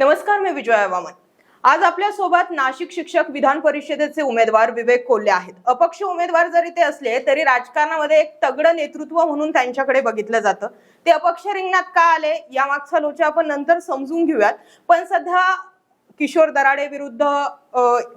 नमस्कार मी विजया वामन आज आपल्यासोबत नाशिक शिक्षक विधान परिषदेचे उमेदवार विवेक कोल्हे आहेत. अपक्ष उमेदवार जरी ते असले तरी राजकारणामध्ये एक तगडं नेतृत्व म्हणून त्यांच्याकडे बघितलं जातं. ते अपक्ष रिंगणात का आले या मागचा लोचा आपण नंतर समजून घेऊयात. पण सध्या किशोर दराडे विरुद्ध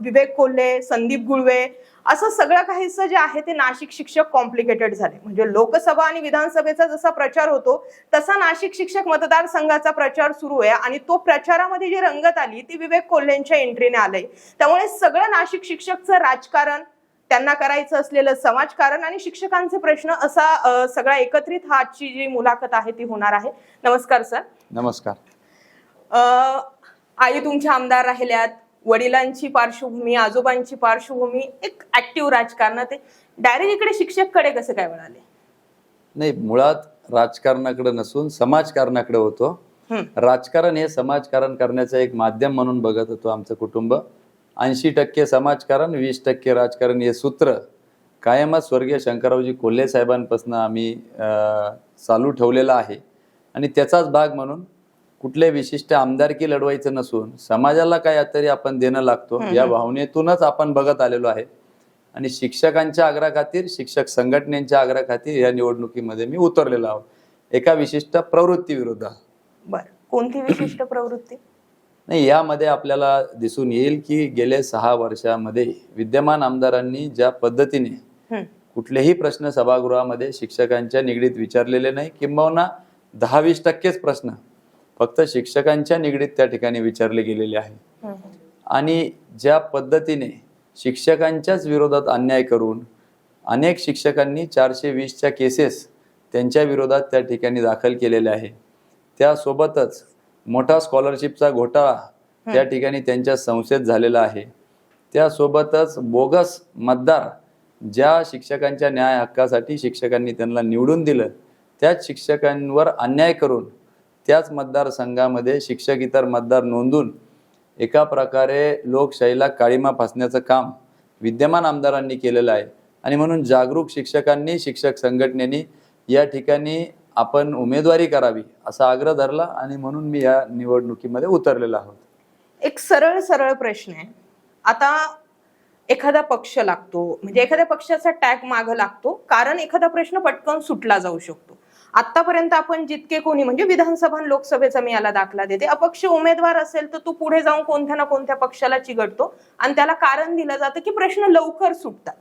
विवेक कोल्हे संदीप गुळवे असं सगळं काहीसं जे आहे ते नाशिक शिक्षक कॉम्प्लिकेटेड झाले. म्हणजे लोकसभा आणि विधानसभेचा जसा प्रचार होतो तसा नाशिक शिक्षक मतदारसंघाचा प्रचार सुरू आहे आणि तो प्रचारामध्ये जी रंगत आली ती विवेक कोल्हेंच्या एंट्रीने आलंय. त्यामुळे सगळं नाशिक शिक्षकचं राजकारण त्यांना करायचं असलेलं समाजकारण आणि शिक्षकांचे प्रश्न असा सगळा एकत्रित हा आजची जी मुलाखत आहे ती होणार आहे. नमस्कार सर. नमस्कार. आई तुमच्या आमदार राहिल्यात वडिलांची पार्श्वभूमी आजोबांची पार्श्वभूमी एक ऍक्टिव्ह राजकारणात डायरेक्ट इकडे शिक्षककडे कसं काय वळाले? नाही मुळात राजकारणाकडे नसून समाजकारणाकडे होतो. राजकारण हे समाजकारण करण्याचं एक माध्यम म्हणून बघत होतो आमचं कुटुंब. ऐंशी टक्के समाजकारण वीस टक्के राजकारण हे सूत्र. कायमच स्वर्गीय शंकररावजी कोल्हे साहेबांपासून आम्ही चालू ठेवलेलं आहे. आणि त्याचाच भाग म्हणून कुठले विशिष्ट आमदारकी लढवायचं नसून समाजाला काय तरी आपण देणं लागतो. या भावनेतूनच आपण बघत आलेलो आहे. आणि शिक्षकांच्या आग्रहाखातीर शिक्षक संघटनेच्या आग्रहाखातीर या निवडणुकीमध्ये मी उतरलेलो आहोत. एका विशिष्ट प्रवृत्ती विरुद्ध बर. कोणती विशिष्ट प्रवृत्ती? नाही यामध्ये आपल्याला दिसून येईल की गेले सहा वर्षामध्ये विद्यमान आमदारांनी ज्या पद्धतीने. कुठलेही प्रश्न सभागृहामध्ये शिक्षकांच्या निगडीत विचारलेले नाही किंबहुना दहा वीस टक्केच प्रश्न फक्त शिक्षकांच्या निगडीत त्या ठिकाणी विचारले गेलेले आहे. आणि ज्या पद्धतीने शिक्षकांच्याच विरोधात अन्याय करून अनेक शिक्षकांनी चारशे वीसच्या केसेस त्यांच्या विरोधात त्या ठिकाणी दाखल केलेल्या आहे. त्यासोबतच मोठा स्कॉलरशिपचा घोटाळा त्या ठिकाणी त्यांच्या संस्थेत झालेला आहे. त्यासोबतच बोगस मतदार ज्या शिक्षकांच्या न्याय हक्कासाठी शिक्षकांनी त्यांना निवडून दिलं त्याच शिक्षकांवर अन्याय करून त्याच मतदारसंघामध्ये शिक्षक इतर मतदार नोंदून एका प्रकारे लोकशाहीला काळीमा फासण्याचं काम विद्यमान आमदारांनी केलेलं आहे. आणि म्हणून जागरूक शिक्षकांनी शिक्षक संघटनेनी या ठिकाणी आपण उमेदवारी करावी असा आग्रह धरला आणि म्हणून मी या निवडणुकीमध्ये उतरलेलो आहोत. एक सरळ सरळ प्रश्न आहे. आता एखादा पक्ष लागतो म्हणजे एखाद्या पक्षाचा टॅग माग लागतो कारण एखादा प्रश्न पटकन सुटला जाऊ शकतो. आतापर्यंत आपण जितके कोणी म्हणजे विधानसभा लोकसभेचा मी याला दाखला देते अपक्ष उमेदवार असेल तर तू पुढे जाऊन कोणत्या ना कोणत्या पक्षाला चिघटतो आणि त्याला कारण दिलं जातं की प्रश्न लवकर सुटतात.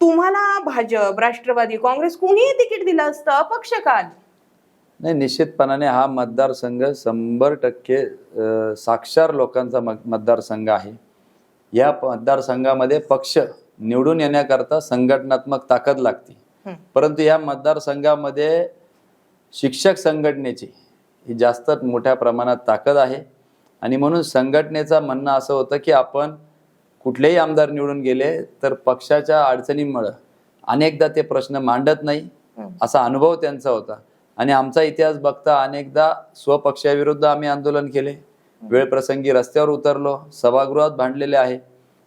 तुम्हाला भाजप राष्ट्रवादी काँग्रेस कुणीही तिकीट दिलं असतं अपक्ष का? नाही निश्चितपणाने हा मतदारसंघ शंभर टक्के साक्षर लोकांचा मत- मतदारसंघ आहे या मतदारसंघामध्ये पक्ष निवडून येण्याकरता संघटनात्मक ताकद लागते. परंतु या मतदारसंघामध्ये शिक्षक संघटनेची ही जास्त मोठ्या प्रमाणात ताकद आहे. आणि म्हणून संघटनेचं म्हणणं असं होतं की आपण कुठलेही आमदार निवडून गेले तर पक्षाच्या अडचणीमुळं अनेकदा ते प्रश्न मांडत नाही. असा अनुभव त्यांचा होता. आणि आमचा इतिहास बघता अनेकदा स्वपक्षाविरुद्ध आम्ही आंदोलन केले. वेळप्रसंगी रस्त्यावर उतरलो सभागृहात भांडलेले आहे.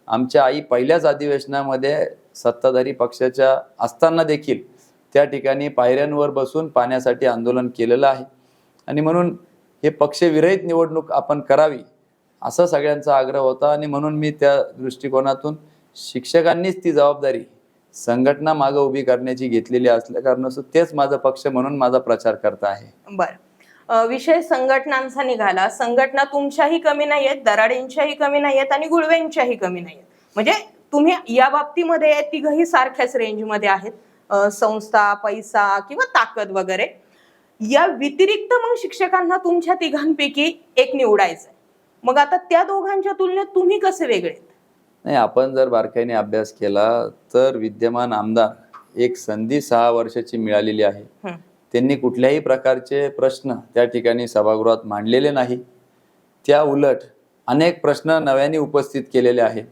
आमच्या आई पहिल्याच अधिवेशनामध्ये सत्ताधारी पक्षाच्या असताना देखील त्या ठिकाणी पायऱ्यांवर बसून पाण्यासाठी आंदोलन केलेलं आहे. आणि म्हणून हे पक्षविरहित निवडणूक आपण करावी असा सगळ्यांचा आग्रह होता. आणि म्हणून मी त्या दृष्टिकोनातून शिक्षकांनीच ती जबाबदारी संघटना मागं उभी करण्याची घेतलेली असल्या कारणास्तव तेच माझा पक्ष म्हणून माझा प्रचार करता आहे. बर. विषय संघटनांचा निघाला. संघटना तुमच्याही कमी नाहीयेत दराडेंच्याही कमी नाहीयेत आणि गुळवेंच्याही कमी नाहीयेत म्हणजे तुम्ही या बाबतीमध्ये तिघही सारख्याच रेंजमध्ये आहेत. संस्था पैसा किंवा ताकद वगैरे या व्यतिरिक्त मग शिक्षकांना तुमच्या तिघांपैकी एक निवडायचंय मग आता त्या दोघांच्या तुलनेत तुम्ही कसे वेगळे? नाही आपण जर बारकाईने अभ्यास केला तर विद्यमान आमदार एक संधी सहा वर्षाची मिळालेली आहे. त्यांनी कुठल्याही प्रकारचे प्रश्न त्या ठिकाणी सभागृहात मांडलेले नाही त्या उलट अनेक प्रश्न नव्याने उपस्थित केलेले आहेत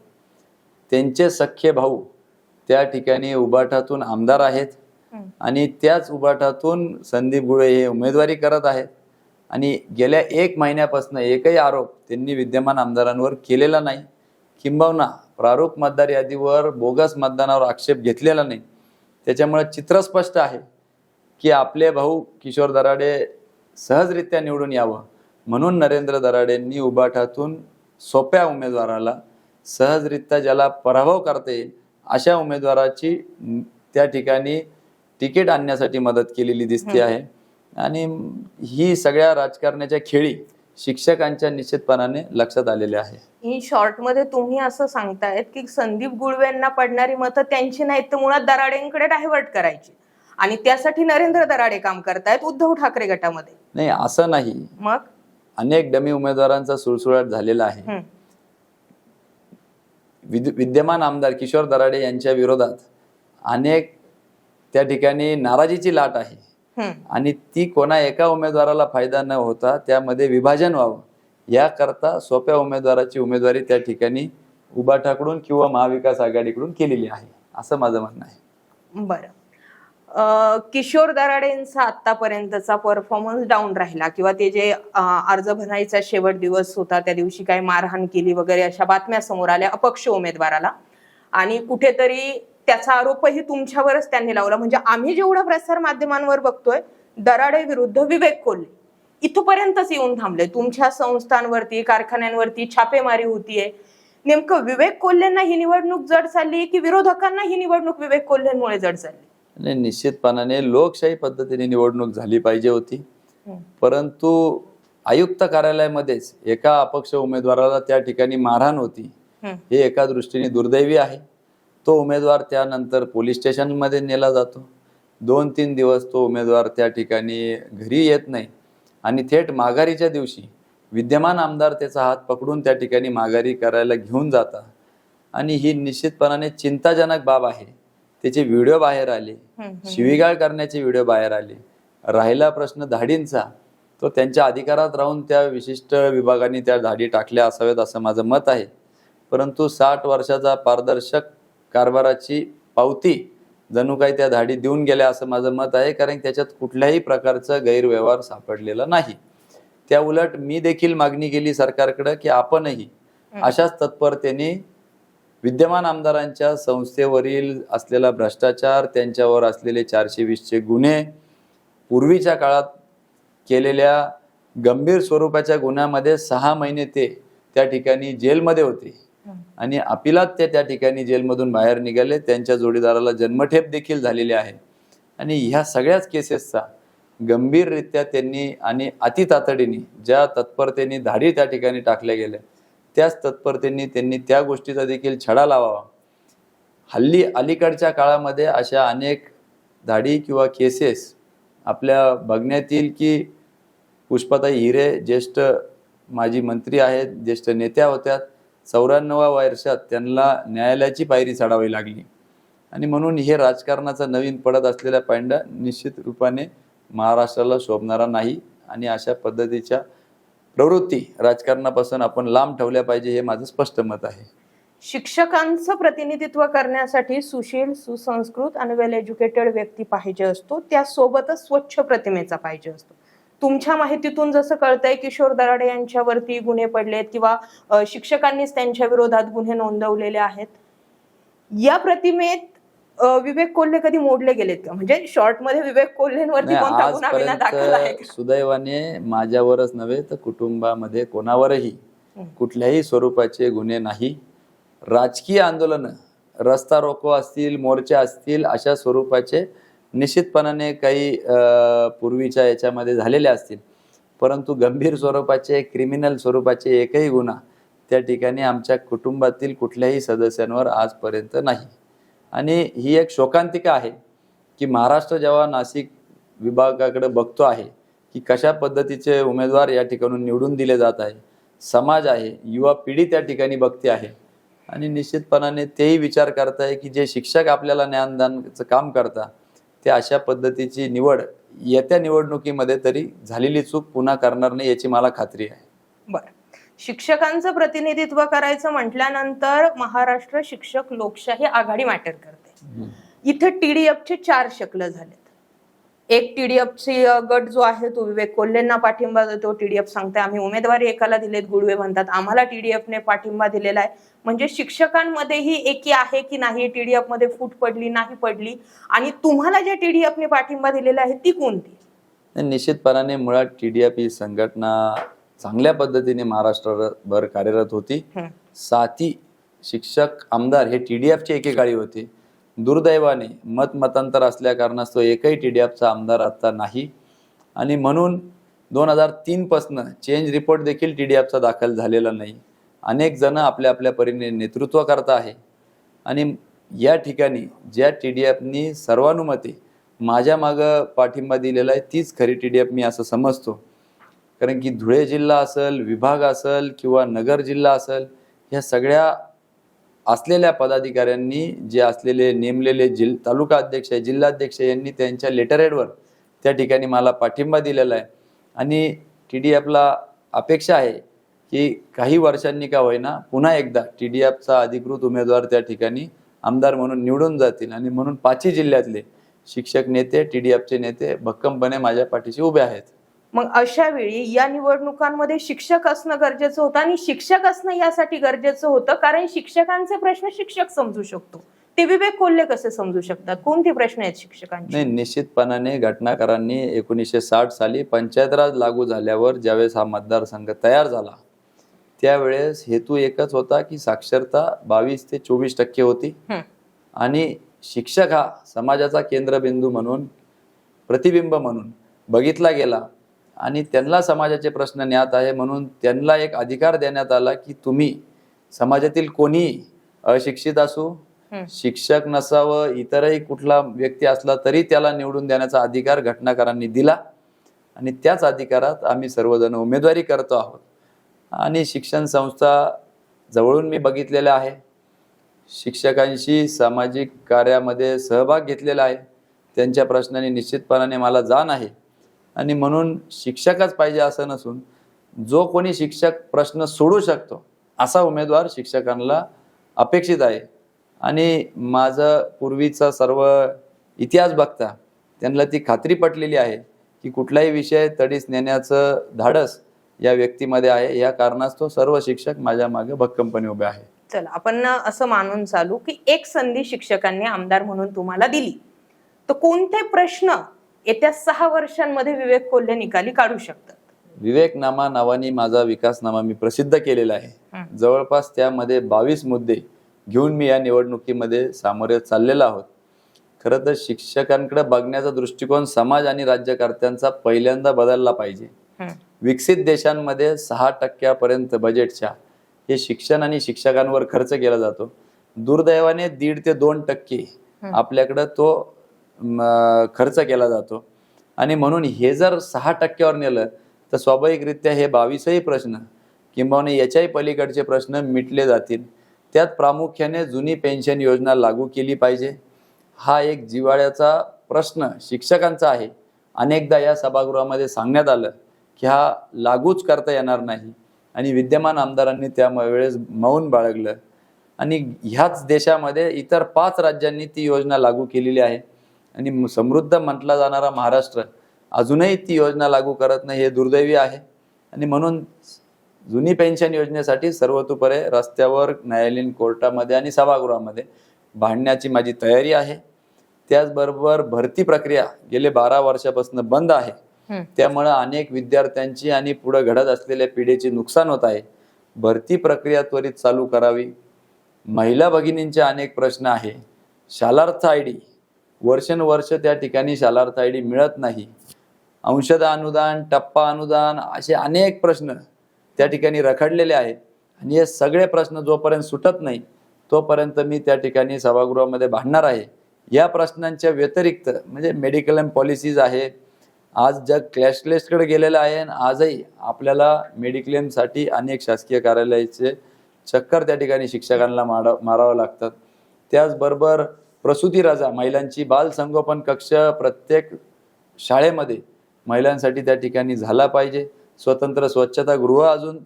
त्यांचे सख्खे भाऊ त्या ठिकाणी उबाठातून आमदार आहेत. आणि त्याच उबाठातून संदीप गुळे हे उमेदवारी करत आहेत. आणि गेल्या एक महिन्यापासून एकही आरोप त्यांनी विद्यमान आमदारांवर केलेला नाही. किंबहुना प्रारूप मतदार यादीवर बोगस मतदानावर आक्षेप घेतलेला नाही. त्याच्यामुळे चित्र स्पष्ट आहे की आपले भाऊ किशोर दराडे सहजरित्या निवडून यावं. म्हणून नरेंद्र दराडेंनी उबाठातून सोप्या उमेदवाराला सहजरित्या ज्याला पराभव करता येईल अशा उमेदवाराची त्या ठिकाणी तिकीट आणण्यासाठी मदत केलेली दिसते आहे. आणि ही सगळ्या राजकारणाच्या खेळी शिक्षकांच्या निश्चितपणाने लक्षात आलेल्या आहे. शॉर्टमध्ये तुम्ही असं सांगतायत की संदीप गुळवेंना पडणारी मतं त्यांची नाहीत तर मुळात दराडेंकडे डायव्हर्ट करायची. आणि त्यासाठी नरेंद्र दराडे काम करतायत उद्धव ठाकरे गटामध्ये. नाही असं नाही. मग? अनेक डमी उमेदवारांचा सुळसुळाट झालेला आहे. विद- विद्यमान आमदार किशोर दराडे यांच्या विरोधात अनेक त्या ठिकाणी नाराजीची लाट आहे. आणि ती कोणा एका उमेदवाराला फायदा न होता त्यामध्ये विभाजन व्हावं याकरता सोप्या उमेदवाराची उमेदवारी त्या ठिकाणी उबाठाकडून किंवा महाविकास आघाडीकडून केलेली आहे असं माझं म्हणणं आहे. बरं. किशोर दराडेंचा आतापर्यंतचा परफॉर्मन्स डाऊन राहिला किंवा ते जे अर्ज भरायचा शेवट दिवस होता त्या दिवशी काही मारहाण केली वगैरे अशा बातम्या समोर आल्या अपक्ष उमेदवाराला. आणि कुठेतरी त्याचा आरोपही तुमच्यावरच त्यांनी लावला. म्हणजे आम्ही जेवढा प्रसार माध्यमांवर बघतोय दराडे विरुद्ध विवेक कोल्हे. इथपर्यंतच येऊन थांबले. तुमच्या संस्थांवरती कारखान्यांवरती छापेमारी होतीये. नेमकं विवेक कोल्हेंना ही निवडणूक जड चालली की विरोधकांना ही निवडणूक विवेक कोल्हेंमुळे जड चालली आणि निश्चितपणाने लोकशाही पद्धतीने निवडणूक झाली पाहिजे होती. परंतु आयुक्त कार्यालयामध्येच एका अपक्ष उमेदवाराला त्या ठिकाणी मारहाण होती. हे एका दृष्टीने दुर्दैवी आहे. तो उमेदवार त्यानंतर पोलीस स्टेशनमध्ये नेला जातो. दोन तीन दिवस तो उमेदवार त्या ठिकाणी घरी येत नाही. आणि थेट माघारीच्या दिवशी विद्यमान आमदार त्याचा हात पकडून त्या ठिकाणी माघारी करायला घेऊन जातात. आणि ही निश्चितपणाने चिंताजनक बाब आहे. त्याचे व्हिडिओ बाहेर आले. शिवीगाळ करण्याचे व्हिडिओ बाहेर आले. राहिला प्रश्न धाडींचा तो त्यांच्या अधिकारात राहून त्या विशिष्ट विभागाने त्या धाडी टाकल्या असाव्यात असं माझं मत आहे. परंतु साठ वर्षाचा पारदर्शक कारभाराची पावती जणू काही त्या धाडी देऊन गेल्या असं माझं मत आहे कारण त्याच्यात कुठल्याही प्रकारचा गैरव्यवहार सापडलेला नाही. त्या उलट मी देखील मागणी केली सरकारकडे की आपणही अशाच तत्परतेने विद्यमान आमदारांच्या संस्थेवरील असलेला भ्रष्टाचार त्यांच्यावर असलेले चारशे वीसचे गुन्हे पूर्वीच्या काळात केलेल्या गंभीर स्वरूपाच्या गुन्ह्यामध्ये सहा महिने ते त्या ठिकाणी जेलमध्ये होते. आणि अपिलात ते त्या ठिकाणी जेलमधून बाहेर निघाले. त्यांच्या जोडीदाराला जन्मठेप देखील झालेली आहे. आणि ह्या सगळ्याच केसेसचा गंभीररित्या त्यांनी आणि अति तातडीने ज्या तत्परतेने धाडी त्या ठिकाणी टाकल्या गेल्या त्याच तत्परतेने त्यांनी त्या गोष्टीचा देखील छडा लावावा. हल्ली अलीकडच्या काळामध्ये अशा अनेक धाडी किंवा केसेस आपल्या बघण्यात येईल की पुष्पाताई हिरे ज्येष्ठ माजी मंत्री आहेत ज्येष्ठ नेत्या होत्या चौऱ्याण्णवा वर्षात त्यांना न्यायालयाची पायरी चढावी लागली. आणि म्हणून हे राजकारणाचा नवीन पडत असलेला पांडा निश्चित रूपाने महाराष्ट्राला शोभणारा नाही आणि अशा पद्धतीच्या प्रवृत्ती राजकारणापासून आपण लांब ठेवल्या पाहिजे हे माझं स्पष्ट मत आहे. शिक्षकांचं प्रतिनिधित्व करण्यासाठी सुशील सुसंस्कृत आणि वेल एज्युकेटेड व्यक्ती पाहिजे असतो. त्यासोबतच स्वच्छ प्रतिमेचा पाहिजे असतो. तुमच्या माहितीतून जसं कळतंय किशोर दराडे यांच्यावरती गुन्हे पडलेत किंवा शिक्षकांनीच त्यांच्या विरोधात गुन्हे नोंदवलेले आहेत. या प्रतिमेत विवेक कोल्हे कधी मोडले गेलेत का म्हणजे शॉर्टमध्ये विवेक कोल्हेंवरती नाही, कोणता गुन्हा बिना दाखल आहे आजपर्यंत का? सुदैवाने माझ्यावरच नव्हे तर कुटुंबामध्ये कोणावरही. कुठल्याही स्वरूपाचे गुन्हे नाही राजकीय आंदोलन रस्ता रोको असतील मोर्चा असतील अशा स्वरूपाचे निश्चितपणाने काही अं, पूर्वीच्या याच्यामध्ये झालेले असतील परंतु गंभीर स्वरूपाचे क्रिमिनल स्वरूपाचे एकही गुन्हा त्या ठिकाणी आमच्या कुटुंबातील कुठल्याही सदस्यांवर आजपर्यंत नाही आणि ही एक शोकांतिका आहे की महाराष्ट्र जेव्हा नाशिक विभागाकडे बघतो आहे की कशा पद्धतीचे उमेदवार या ठिकाणून निवडून दिले जात आहे समाज आहे युवा पिढी त्या ठिकाणी बघते आहे आणि निश्चितपणाने तेही विचार करताय की जे शिक्षक आपल्याला ज्ञानदानचं काम करता ते अशा पद्धतीची निवड येत्या निवडणुकीमध्ये तरी झालेली चूक पुन्हा करणार नाही याची मला खात्री आहे. बरं. शिक्षकांचं प्रतिनिधित्व करायचं म्हटल्यानंतर महाराष्ट्र शिक्षक लोकशाही आघाडी मॅटर करते. इथे टीडीएफचे चार शकलं झालेत. एक टीडीएफची गट जो आहे तो विवेक कोल्हेंना पाठिंबा देतो. टीडीएफ सांगते आम्ही उमेदवारी एकाला दिलेत गुडवे म्हणतात आम्हाला टीडीएफने पाठिंबा दिलेला आहे. म्हणजे शिक्षकांमध्येही एकी आहे की नाही टीडीएफमध्ये फूट पडली नाही पडली आणि तुम्हाला जे टीडीएफने पाठिंबा दिलेला आहे ती कोणती? निश्चितपणाने मुळात टी डी एफ ही संघटना चांगल्या पद्धतीने महाराष्ट्रभर कार्यरत होती. साथी शिक्षक आमदार हे टी डी एफचे एकेकाळी होते. दुर्दैवाने मत मतांतर असल्या कारणास्तव एकही टी डी एफचा आमदार आता नाही. आणि म्हणून दोन हजार तीनपासनं चेंज रिपोर्ट देखील टी डी एफचा दाखल झालेला नाही. अनेक जण आपल्या आपल्या परीने नेतृत्व करत आहे. आणि या ठिकाणी ज्या टी डी एफनी सर्वानुमते माझ्या मागं पाठिंबा दिलेला आहे तीच खरी टी डी एफ मी असं समजतो. कारण की धुळे जिल्हा असेल विभाग असेल किंवा नगर जिल्हा असेल ह्या सगळ्या असलेल्या पदाधिकाऱ्यांनी जे असलेले नेमलेले जिल तालुका अध्यक्ष आहे जिल्हाध्यक्ष यांनी त्यांच्या लेटरहेडवर त्या ठिकाणी मला पाठिंबा दिलेला आहे. आणि टी डी एफला अपेक्षा आहे की काही वर्षांनी का होईना पुन्हा एकदा टी डी एफचा अधिकृत उमेदवार त्या ठिकाणी आमदार म्हणून निवडून जातील आणि म्हणून पाचही जिल्ह्यातले शिक्षक नेते टी डी एफचे नेते भक्कमपणे माझ्या पाठीशी उभे आहेत. मग अशा वेळी या निवडणुकांमध्ये शिक्षक असणं गरजेचं होतं आणि शिक्षक असणं यासाठी गरजेचं होतं कारण शिक्षकांचे प्रश्न शिक्षक समजू शकतो. ते विवेक कोल्हे कसे समजू शकतात? कोणते प्रश्न आहेत शिक्षकांचे? नाही निश्चितपणाने घटनाकारांनी एकोणीसशे साठ साली पंचायत राज लागू झाल्यावर ज्यावेळेस हा मतदारसंघ तयार झाला त्यावेळेस हेतू एकच होता की साक्षरता बावीस ते चोवीस टक्के होती. आणि शिक्षक हा समाजाचा केंद्रबिंदू म्हणून प्रतिबिंब म्हणून बघितला गेला. आणि त्यांना समाजाचे प्रश्न ज्ञात आहे म्हणून त्यांना एक अधिकार देण्यात आला की तुम्ही समाजातील कोणीही अशिक्षित असू. शिक्षक नसावं इतरही कुठला व्यक्ती असला तरी त्याला निवडून देण्याचा अधिकार घटनाकारांनी दिला. आणि त्याच अधिकारात आम्ही सर्वजण उमेदवारी करतो आहोत. आणि शिक्षण संस्था जवळून मी बघितलेल्या आहे. शिक्षकांशी सामाजिक कार्यामध्ये सहभाग घेतलेला आहे. त्यांच्या प्रश्नांनी निश्चितपणाने मला जाण आहे. आणि म्हणून शिक्षकच पाहिजे असं नसून जो कोणी शिक्षक प्रश्न सोडू शकतो असा उमेदवार शिक्षकांना अपेक्षित आहे. आणि माझं पूर्वीचा सर्व इतिहास बघता त्यांना ती खात्री पटलेली आहे की कुठलाही विषय तडीस नेण्याचं धाडस या व्यक्तीमध्ये आहे. या कारणास्तव सर्व शिक्षक माझ्या मागे भक्कमपणे उभे आहे. चला आपण असं मानून चालू की एक संधी शिक्षकांनी आमदार म्हणून तुम्हाला दिली. तर कोणते प्रश्न येत्या सहा वर्षांमध्ये विवेक कोल्हे निकाली काढू शकतात विवेकनामा नावाने माझा विकासनामा मी प्रसिद्ध केलेला आहे. जवळपास त्यामध्ये बावीस मुद्दे घेऊन मी या निवडणुकीमध्ये सामोरे चाललेलो आहोत खरं तर शिक्षकांकडे बघण्याचा दृष्टिकोन समाज आणि राज्यकर्त्यांचा पहिल्यांदा बदलला पाहिजे. विकसित देशांमध्ये सहा टक्क्यापर्यंत बजेटच्या हे शिक्षण आणि शिक्षकांवर खर्च केला जातो दुर्दैवाने दीड ते दोन टक्के. आपल्याकडं तो खर्च केला जातो. आणि म्हणून हे जर सहा टक्क्यावर नेलं तर स्वाभाविकरित्या हे बावीसही प्रश्न किंबहुना याच्याही पलीकडचे प्रश्न मिटले जातील. त्यात प्रामुख्याने जुनी पेन्शन योजना लागू केली पाहिजे. हा एक जिव्हाळ्याचा प्रश्न शिक्षकांचा आहे. अनेकदा या सभागृहामध्ये सांगण्यात आलं की हा लागूच करता येणार नाही. आणि विद्यमान आमदारांनी त्या वेळेस मौन बाळगलं. आणि ह्याच देशामध्ये इतर पाच राज्यांनी ती योजना लागू केलेली आहे. आणि समृद्ध म्हटला जाणारा महाराष्ट्र अजूनही ती योजना लागू करत नाही हे दुर्दैवी आहे. आणि म्हणून जुनी पेन्शन योजनेसाठी सर्वतोपरे रस्त्यावर न्यायालयीन कोर्टामध्ये आणि सभागृहामध्ये भांडण्याची माझी तयारी आहे. त्याचबरोबर भरती प्रक्रिया गेले बारा वर्षापासून बंद आहे. त्यामुळं अनेक विद्यार्थ्यांची आणि पुढे घडत असलेल्या पिढीची नुकसान होत आहे. भरती प्रक्रिया त्वरित चालू करावी. महिला भगिनींचे अनेक प्रश्न आहे. शालार्थ आय डी वर्षानुवर्ष त्या ठिकाणी शालार्थ आय डी मिळत नाही. अंशद अनुदान टप्पा अनुदान असे अनेक प्रश्न त्या ठिकाणी रखडलेले आहेत. आणि हे सगळे प्रश्न जोपर्यंत सुटत नाही तोपर्यंत मी त्या ठिकाणी सभागृहामध्ये भांडणार आहे. या प्रश्नांच्या व्यतिरिक्त म्हणजे मेडिकल अँड पॉलिसीज आहे. आज जग क्लॅशलेसकडे गेलेलं आहे आणि आजही आपल्याला मेडिक्लेमसाठी अनेक शासकीय कार्यालयाचे चक्कर त्या ठिकाणी शिक्षकांना मारा मारावं लागतात. त्याचबरोबर प्रसूती राजा महिलांची बाल संगोपन कक्ष प्रत्येक शाळेमध्ये महिलांसाठी त्या ठिकाणी झाला पाहिजे. स्वतंत्र स्वच्छता गृह अजून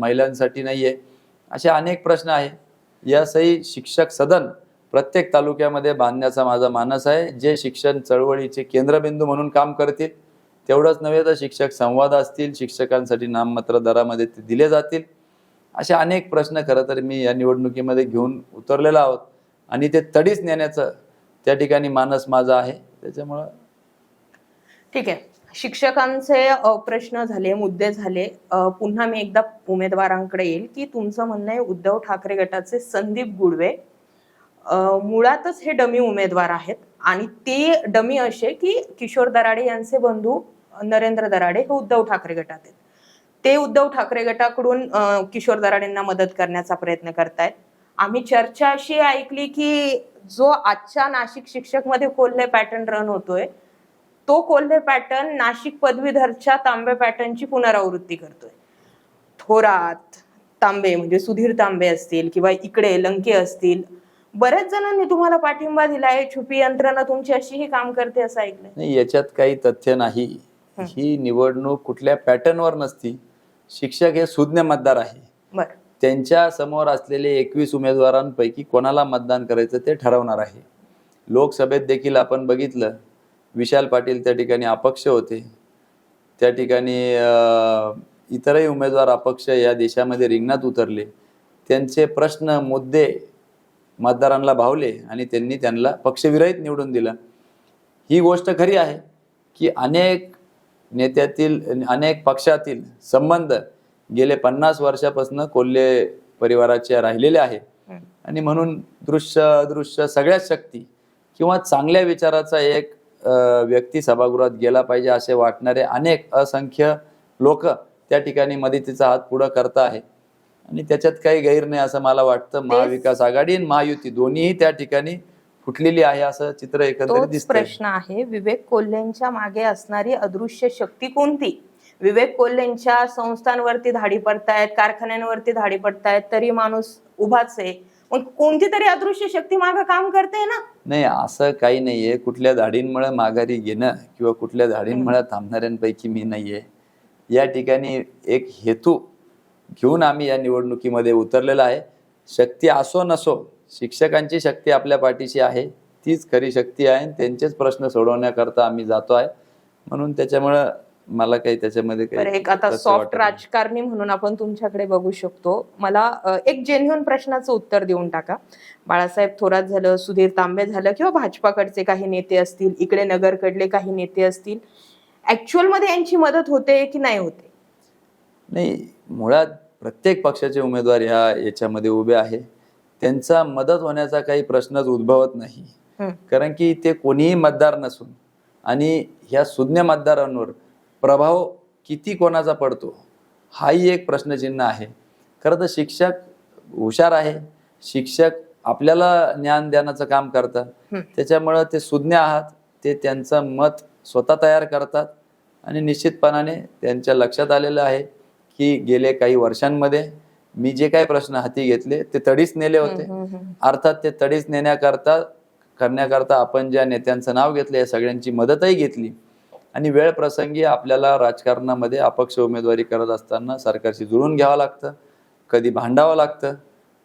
महिलांसाठी नाही आहे असे अनेक प्रश्न आहे. यासही शिक्षक सदन प्रत्येक तालुक्यामध्ये बांधण्याचा माझा मानस आहे. जे शिक्षण चळवळीचे केंद्रबिंदू म्हणून काम करतील तेवढंच नव्हे तर शिक्षक संवाद असतील शिक्षकांसाठी नाममात्र दरामध्ये ते दिले जातील. असे अनेक प्रश्न खरं तर मी या निवडणुकीमध्ये घेऊन उतरलेला आहोत. आणि ते तडीच नेण्याचं त्या ठिकाणी मानस माझा आहे. त्याच्यामुळं ठीक आहे. शिक्षकांचे प्रश्न झाले मुद्दे झाले. पुन्हा मी एकदा उमेदवारांकडे येईल की तुमचं म्हणणं आहे उद्धव ठाकरे गटाचे संदीप गुडवे. मुळातच हे डमी उमेदवार आहेत आणि ते डमी असे की किशोर दराडे यांचे बंधू नरेंद्र दराडे हे उद्धव ठाकरे गटात आहेत. ते उद्धव ठाकरे गटाकडून किशोर दराडेंना मदत करण्याचा प्रयत्न करतायत. आम्ही चर्चा अशी ऐकली की जो आजच्या नाशिक शिक्षकमध्ये कोल्हे पॅटर्न रन होतोय तो कोल्हे पॅटर्न नाशिक पदवीधरच्या तांबे पॅटर्नची पुनरावृत्ती करतोय. थोरात तांबे म्हणजे सुधीर तांबे असतील किंवा इकडे लंके असतील बऱ्याच जणांनी तुम्हाला पाठिंबा दिलाय छुपी यंत्रणा तुमची अशीही काम करते असं ऐकलंय. नाही याच्यात काही तथ्य नाही. ही निवडणूक कुठल्या पॅटर्नवर नसती. शिक्षक हे सुज्ञ मतदार आहे. बर. त्यांच्यासमोर असलेले एकवीस उमेदवारांपैकी कोणाला मतदान करायचं ते ठरवणार आहे. लोकसभेत देखील आपण बघितलं विशाल पाटील त्या ठिकाणी अपक्ष होते. त्या ठिकाणी इतरही उमेदवार अपक्ष या देशामध्ये रिंगणात उतरले. त्यांचे प्रश्न मुद्दे मतदारांना भावले आणि त्यांनी त्यांना पक्षविरहित निवडून दिलं. ही गोष्ट खरी आहे की अनेक नेत्यातील अनेक पक्षातील संबंध गेले पन्नास वर्षापासून कोल्हे परिवाराचे राहिलेले आहे. आणि म्हणून दृश्य अदृश्य सगळ्याच शक्ती किंवा चांगल्या विचाराचा एक व्यक्ती सभागृहात गेला पाहिजे असे वाटणारे अनेक असंख्य लोक त्या ठिकाणी मदतीचा हात पुढं करत आहे. आणि त्याच्यात काही गैर नाही असं मला वाटतं. महाविकास आघाडी आणि महायुती दोन्हीही त्या ठिकाणी फुटलेली आहे असं चित्र एकंदरीत प्रश्न आहे. विवेक कोल्हेंच्या मागे असणारी अदृश्य शक्ती कोणती? विवेक कोल्हेंच्या संस्थांवरती धाडी पडतायत कारखान्यांवरती धाडी पडतायत तरी माणूस उभाच आहे. मग कोणती तरी अदृश्य शक्ती मागे काम करते ना? नाही असं काही नाहीये. कुठल्या धाडींमुळे माघारी घेणं किंवा कुठल्या धाडींमुळे थांबणाऱ्यांपैकी मी नाहीये. या ठिकाणी एक हेतू घेऊन आम्ही या निवडणुकीमध्ये उतरलेला आहे. शक्ती असो नसो शिक्षकांची शक्ती आपल्या पाठीशी आहे. तीच खरी शक्ती आहे आणि त्यांचेच प्रश्न सोडवण्याकरता आम्ही जातो आहे. म्हणून त्याच्यामुळं मला काही त्याच्यामध्ये काही एक आता सॉफ्ट. राजकारणी म्हणून आपण तुमच्याकडे बघू शकतो. मला एक जेन्युअन प्रश्नाचं उत्तर देऊन टाका. बाळासाहेब थोरात झालं सुधीर तांबे झालं किंवा भाजपाकडचे काही नेते असतील इकडे नगरकडले काही नेते असतील ऍक्च्युअलमध्ये यांची मदत होते की नाही होते? नाही मुळात प्रत्येक पक्षाचे उमेदवार ह्या याच्यामध्ये उभे आहे त्यांचा मदत होण्याचा काही प्रश्नच उद्भवत नाही. कारण की ते कोणीही मतदार नसून आणि ह्या सुज्ञ मतदारांवर प्रभाव किती कोणाचा पडतो? हाही एक प्रश्नचिन्ह आहे. खरं तर शिक्षक हुशार आहे. शिक्षक आपल्याला ज्ञान देण्याचं काम करतात. त्याच्यामुळं ते सुज्ञ आहात. ते त्यांचं मत स्वतः तयार करतात. आणि निश्चितपणाने त्यांच्या लक्षात आलेलं आहे की गेले काही वर्षांमध्ये मी जे काही प्रश्न हाती घेतले ते तडीच नेले होते. अर्थात ते तडीच नेण्याकरता करण्याकरता आपण ज्या नेत्यांचं नाव घेतलं या सगळ्यांची मदतही घेतली. आणि वेळ प्रसंगी आपल्याला राजकारणामध्ये अपक्ष उमेदवारी करत असताना सरकारशी जुळून घ्यावं लागतं कधी भांडावं लागतं.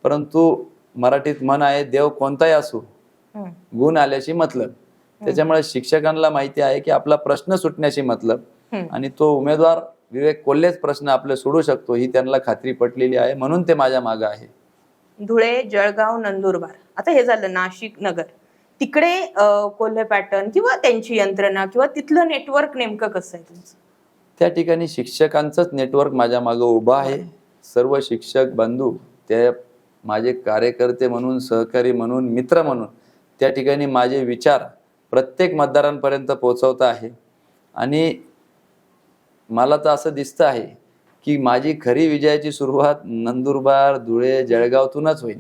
परंतु मराठीत म्हण आहे देव कोणताही असो. गुण आल्याशी मतलब. त्याच्यामुळे शिक्षकांना माहिती आहे की आपला प्रश्न सुटण्याशी मतलब. आणि तो उमेदवार विवेक कोल्हेच प्रश्न आपले सोडू शकतो ही त्यांना खात्री पटलेली आहे म्हणून ते माझ्या मागं आहे. धुळे जळगाव नंदुरबार. आता हे झालं नाशिक नगर. तिकडे कोल्हे पॅटर्न किंवा त्यांची यंत्रणा किंवा तिथलं नेटवर्क नेमकं कसं आहे तुमचं? त्या ठिकाणी शिक्षकांचंच नेटवर्क माझ्या मागं उभं आहे. सर्व शिक्षक बंधू ते माझे कार्यकर्ते म्हणून सहकारी म्हणून मित्र म्हणून त्या ठिकाणी माझे विचार प्रत्येक मतदारांपर्यंत पोहोचवत आहे. आणि मला तर असं दिसतं आहे की माझी खरी विजयाची सुरुवात नंदुरबार धुळे जळगावतूनच होईल.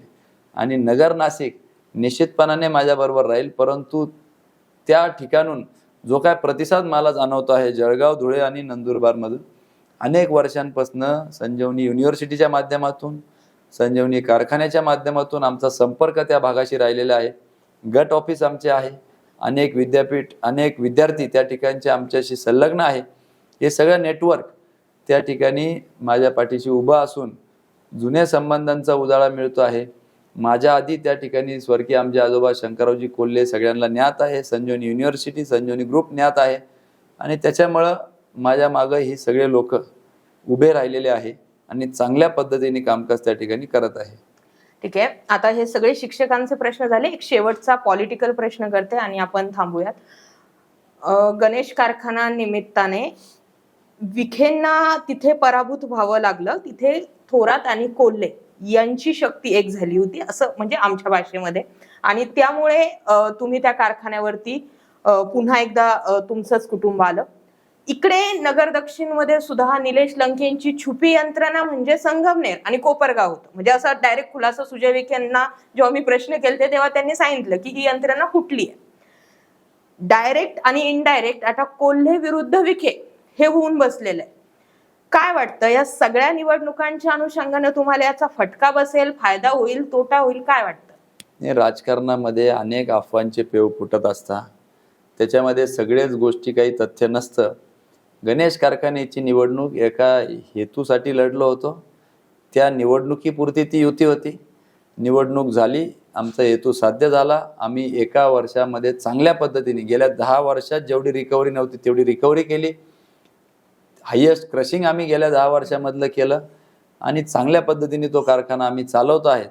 आणि नगर नाशिक निश्चितपणाने माझ्याबरोबर राहील परंतु त्या ठिकाणून जो काय प्रतिसाद मला जाणवतो आहे जळगाव धुळे आणि नंदुरबारमधून अनेक वर्षांपासून संजीवनी युनिव्हर्सिटीच्या माध्यमातून संजीवनी कारखान्याच्या माध्यमातून आमचा संपर्क त्या भागाशी राहिलेला आहे. गट ऑफिस आमचे आहे. अनेक विद्यापीठ अनेक विद्यार्थी त्या ठिकाणचे आमच्याशी संलग्न आहे. हे सगळं नेटवर्क त्या ठिकाणी माझ्या पाठीशी उभं असून जुन्या संबंधांचा उजाळा मिळतो आहे. माझ्या आधी त्या ठिकाणी स्वर्गीय आमचे आजोबा शंकररावजी कोल्हे सगळ्यांना ज्ञात आहे संजीवनी युनिव्हर्सिटी संजीवनी ग्रुप ज्ञात आहे. आणि त्याच्यामुळं माझ्या मागं ही सगळे लोक उभे राहिलेले आहे आणि चांगल्या पद्धतीने कामकाज त्या ठिकाणी करत आहे. ठीक आहे. आता हे सगळे शिक्षकांचे प्रश्न झाले. एक शेवटचा पॉलिटिकल प्रश्न करते आणि आपण थांबूयात. गणेश कारखाना निमित्ताने विखेंना तिथे पराभूत व्हावं लागलं. तिथे थोरात आणि कोल्हे यांची शक्ती एक झाली होती असं म्हणजे आमच्या भाषेमध्ये. आणि त्यामुळे तुम्ही त्या कारखान्यावरती पुन्हा एकदा तुमचंच कुटुंब आलं. इकडे नगर दक्षिणमध्ये सुद्धा निलेश लंकेंची छुपी यंत्रणा म्हणजे संगमनेर आणि कोपरगाव होतं. म्हणजे असा डायरेक्ट खुलासा सुजय विखे यांना जेव्हा मी प्रश्न केले तेव्हा त्यांनी सांगितलं की ही यंत्रणा फुटली आहे. डायरेक्ट आणि इनडायरेक्ट आता कोल्हे विरुद्ध विखे हे होऊन बसलेलं आहे. काय वाटतं? या सगळ्या निवडणुकांच्या अनुषंगाने तुम्हाला याचा फटका बसेल फायदा होईल तोटा होईल काय वाटतं? राजकारणामध्ये अनेक अफवांचे पेव फुटत असतात. त्याच्यामध्ये सगळेच गोष्टी काही तथ्य नसतं. गणेश कारखान्याची निवडणूक एका हेतूसाठी लढलो होतो. त्या निवडणुकीपुरती ती युती होती. निवडणूक झाली आमचा हेतू साध्य झाला. आम्ही एका वर्षामध्ये चांगल्या पद्धतीने गेल्या दहा वर्षात जेवढी रिकव्हरी नव्हती तेवढी रिकव्हरी केली. हायेस्ट क्रशिंग आम्ही गेल्या दहा वर्षामधलं केलं आणि चांगल्या पद्धतीने तो कारखाना आम्ही चालवत आहे.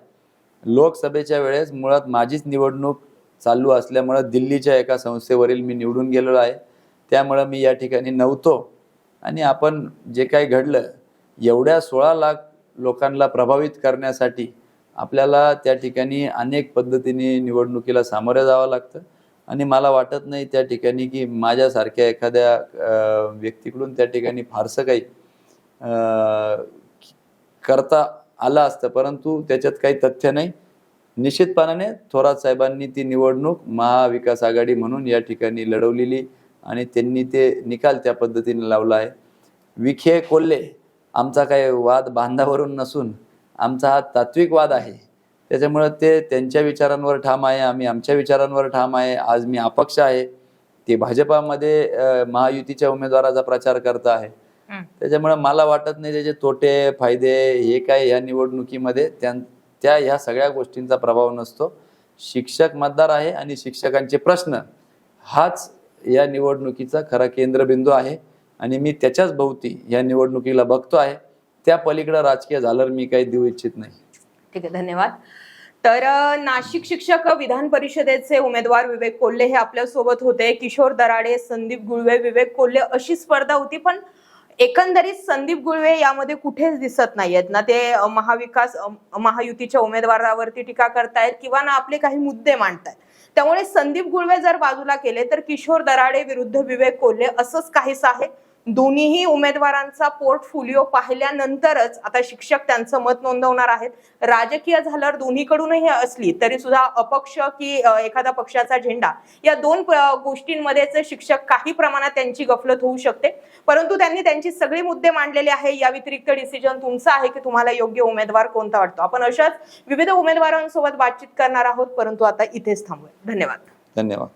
लोकसभेच्या वेळेस मुळात माझीच निवडणूक चालू असल्यामुळं दिल्लीच्या एका संस्थेवरील मी निवडून गेलेलो आहे. त्यामुळं मी या ठिकाणी नव्हतो. आणि आपण जे काही घडलं एवढ्या सोळा लाख लोकांना प्रभावित करण्यासाठी आपल्याला त्या ठिकाणी अनेक पद्धतीने निवडणुकीला सामोरं जावं लागतं. आणि मला वाटत नाही त्या ठिकाणी की माझ्यासारख्या एखाद्या व्यक्तीकडून त्या ठिकाणी फारसं काही करता आलं असतं. परंतु त्याच्यात काही तथ्य नाही. निश्चितपणाने थोरात साहेबांनी ती निवडणूक महाविकास आघाडी म्हणून या ठिकाणी लढवलेली आणि त्यांनी ते निकाल त्या पद्धतीने लावला आहे. विखे कोल्हे आमचा काही वाद बांधावरून नसून आमचा हा तात्विक वाद आहे. त्याच्यामुळं ते त्यांच्या विचारांवर ठाम आहे आम्ही आमच्या विचारांवर ठाम आहे आज मी अपक्ष आहे. ते भाजपामध्ये महायुतीच्या उमेदवाराचा प्रचार करत आहे. त्याच्यामुळे मला वाटत नाही त्याचे तोटे फायदे हे काय या निवडणुकीमध्ये त्या त्या ह्या सगळ्या गोष्टींचा प्रभाव नसतो. शिक्षक मतदार आहे आणि शिक्षकांचे प्रश्न हाच या निवडणुकीचा खरा केंद्रबिंदू आहे. आणि मी त्याच्याच भोवती या निवडणुकीला बघतो आहे. त्या पलीकडे राजकीय झालर मी काही देऊ इच्छित नाही. ठीक आहे धन्यवाद. तर नाशिक शिक्षक विधान परिषदेचे उमेदवार विवेक कोल्हे हे आपल्यासोबत होते. किशोर दराडे संदीप गुळवे विवेक कोल्हे अशी स्पर्धा होती पण एकंदरीत संदीप गुळवे यामध्ये कुठेच दिसत नाहीयेत. ना ते महाविकास महायुतीच्या उमेदवारावरती टीका करतायत किंवा ना आपले काही मुद्दे मांडतायत. त्यामुळे संदीप गुळवे जर बाजूला केले तर किशोर दराडे विरुद्ध विवेक कोल्हे असंच काहीच आहे? दोन्हीही उमेदवारांचा पोर्टफोलिओ पाहिल्यानंतरच आता शिक्षक त्यांचं मत नोंदवणार आहेत. राजकीय झाल्यावर दोन्हीकडूनही असली तरी सुद्धा अपक्ष की एखादा पक्षाचा झेंडा या दोन गोष्टींमध्येच शिक्षक काही प्रमाणात त्यांची गफलत होऊ शकते. परंतु त्यांनी त्यांची सगळी मुद्दे मांडलेले आहे. या व्यतिरिक्त डिसिजन तुमचा आहे की तुम्हाला योग्य उमेदवार कोणता वाटतो? आपण अशाच विविध उमेदवारांसोबत बातचीत करणार आहोत. परंतु आता इथेच थांबूया. धन्यवाद. धन्यवाद.